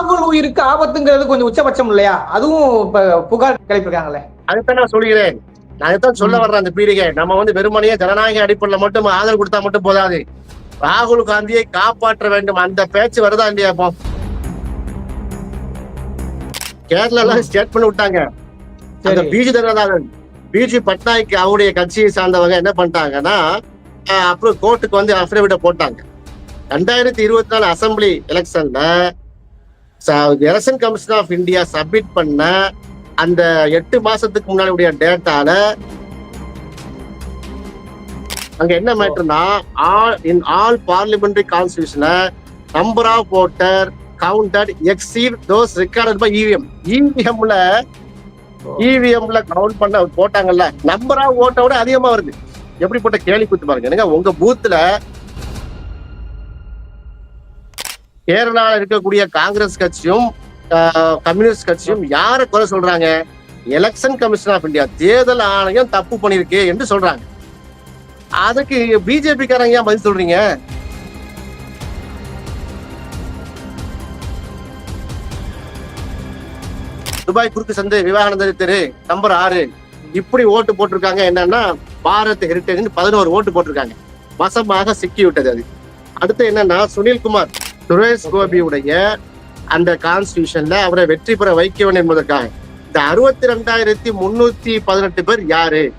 ராகுல் உயிருக்கு ஆபத்துங்கிறது கொஞ்சம் உச்சபட்சம் இல்லையா? அதுவும் இப்ப புகார் கிளப்பிருக்காங்களே அதுதான் நான் சொல்கிறேன். நான் அதுதான் சொல்ல. வர்றேன் அந்த பீடிகை. நம்ம வந்து வெறுமனையே ஜனநாயக அடிப்படையில் மட்டும் ஆதரவு கொடுத்தா மட்டும் போதாது. ராகுல் காந்தியை காப்பாற்ற வேண்டும். அந்த பேச்சு வருதா இல்லையா இப்போ? கேரளால ஸ்டேட் பண்ணி விட்டாங்க. அந்த பிஜி ஜனதாதள் பிஜி பட்நாயக் அவருடைய கட்சியை சார்ந்தவங்க என்ன பண்ணிட்டாங்கன்னா அப்புறம் கோர்ட்டுக்கு வந்து அஃபிடவிட்ட போட்டாங்க. ரெண்டாயிரத்தி இருபத்தி நாலு அசம்பிளி எலெக்ஷன்ல election commission of India submit பண்ண அந்த எட்டு மாசத்துக்கு முன்னாடி உடைய டேட்டால அங்க என்ன மேட்டர்னா all in all parliamentary கான்ஸ்டியூஷன்ல number of voter counted exceed those recorded by EVM இவிஎம்ல இவிஎம்ல கவுண்ட் பண்ண போட்டாங்கல்ல நம்பர் ஆஃப் ஓட்டை விட அதிகமா வருது. எப்படிப்பட்ட கேள்வி குத்து பாருங்க. என்னங்க உங்க பூத்துல கேரளால இருக்கக்கூடிய காங்கிரஸ் கட்சியும் கம்யூனிஸ்ட் கட்சியும் யாரை குறை சொல்றாங்க? எலெக்ஷன் கமிஷன் ஆஃப் இந்தியா தேர்தல் ஆணையம் தப்பு பண்ணிருக்கு என்று சொல்றாங்க. அதுக்கு பிஜேபி காரங்க ஏன் பதில் சொல்றீங்க? துபாய் குறுக்கு சந்தை விவேகானந்தர் தெரு நம்பர் ஆறு. இப்படி ஓட்டு போட்டிருக்காங்க என்னன்னா பாரத் ஹெரிட்டேஜ் பதினோரு ஓட்டு போட்டிருக்காங்க. வசமாக சிக்கி விட்டது அது. அடுத்து என்னன்னா சுனில்குமார். சுரேஷ் கோபியுடைய அந்த கான்ஸ்டியூஷன்ல அவரை வெற்றி பெற வைக்க வேண்டும் என்பதற்காக. இந்த அறுபத்தி ரெண்டாயிரத்தி முன்னூத்தி பதினெட்டு பேர் யாரு?